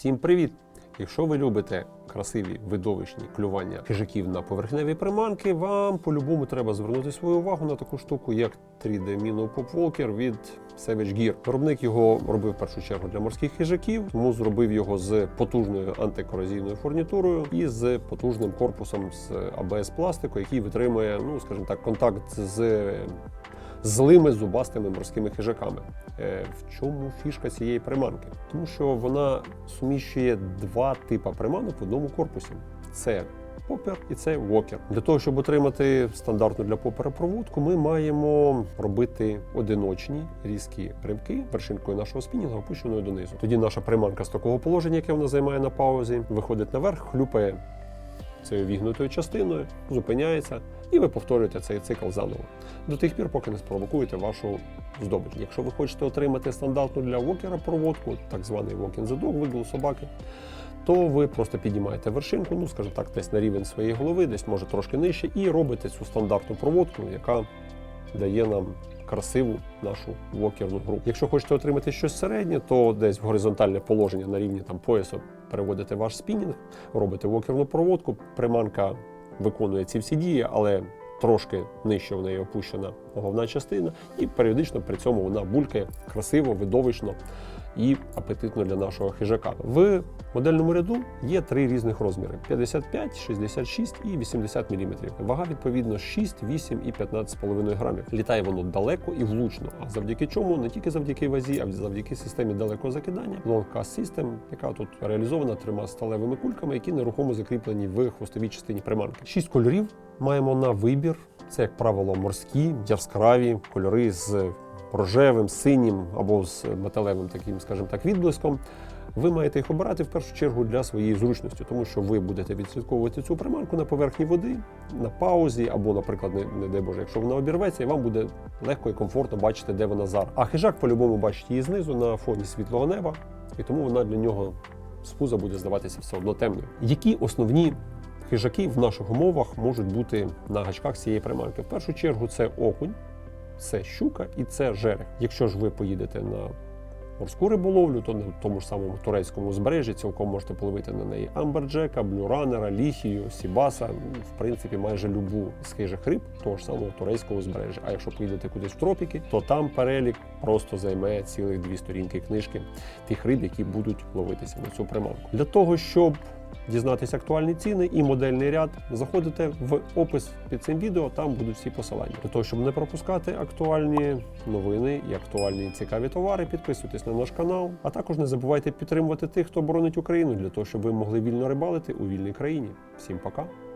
Всім привіт! Якщо ви любите красиві видовищні клювання хижаків на поверхневі приманки, вам по-любому треба звернути свою увагу на таку штуку, як 3D Minnow Pop Walker від Savage Gear. Виробник його робив в першу чергу для морських хижаків, тому зробив його з потужною антикорозійною фурнітурою і з потужним корпусом з АБС пластику, який витримує, ну скажімо так, контакт з злими зубастими морськими хижаками. Е, В чому фішка цієї приманки? Тому що вона суміщує два типи приманок в одному корпусі: це попер і це вокер. Для того, щоб отримати стандартну для попера проводку, ми маємо робити одиночні різкі римки вершинкою нашого спінінга, опущеною донизу. Тоді наша приманка з такого положення, яке вона займає на паузі, виходить наверх, хлюпає цією вігнутою частиною, зупиняється, і ви повторюєте цей цикл заново до тих пір, поки не спровокуєте вашу здобич. Якщо ви хочете отримати стандартну для вокера проводку, так званий walk in the dog, вигул собаки, то ви просто піднімаєте вершинку, ну скажімо так, десь на рівень своєї голови, десь може трошки нижче, і робите цю стандартну проводку, яка дає нам красиву нашу вокерну гру. Якщо хочете отримати щось середнє, то десь в горизонтальне положення на рівні там поясу переводите ваш спінінг, робите вокерну проводку. Приманка виконує ці всі дії, але трошки нижче в неї опущена головна частина, і періодично при цьому вона булькає красиво, видовищно і апетитно для нашого хижака. В модельному ряду є три різних розміри: 55, 66 і 80 мм. Вага відповідно 6, 8 і 15,5 грамів. Літає воно далеко і влучно. А завдяки чому не тільки завдяки вазі, а завдяки системі далекого закидання Long Cast System, яка тут реалізована трьома сталевими кульками, які нерухомо закріплені в хвостовій частині приманки. Шість кольорів маємо на вибір. Це, як правило, морські, яскраві кольори з рожевим, синім або з металевим таким, скажімо так, відблиском. Ви маєте їх обирати в першу чергу для своєї зручності, тому що ви будете відслідковувати цю приманку на поверхні води, на паузі, або, наприклад, не, не дай Боже, якщо вона обірветься, і вам буде легко і комфортно бачити, де вона зараз. А хижак по-любому бачить її знизу на фоні світлого неба, і тому вона для нього з пуза буде здаватися все одно темною. Які основні хижаки в наших умовах можуть бути на гачках цієї приманки? В першу чергу це окунь, це щука і це жерех. Якщо ж ви поїдете на морську риболовлю, то на тому ж самому турецькому узбережжі цілком можете половити на неї амберджека, блюранера, ліхію, сібаса, ну, в принципі, майже любу з хижих риб того ж самого турецького узбережжя. А якщо поїдете кудись в тропіки, то там перелік просто займе цілих дві сторінки книжки тих риб, які будуть ловитися на цю приманку. Для того, щоб дізнатися актуальні ціни і модельний ряд, заходите в опис під цим відео, там будуть всі посилання. Для того, щоб не пропускати актуальні новини і актуальні цікаві товари, підписуйтесь на наш канал, а також не забувайте підтримувати тих, хто боронить Україну, для того, щоб ви могли вільно рибалити у вільній країні. Всім пока!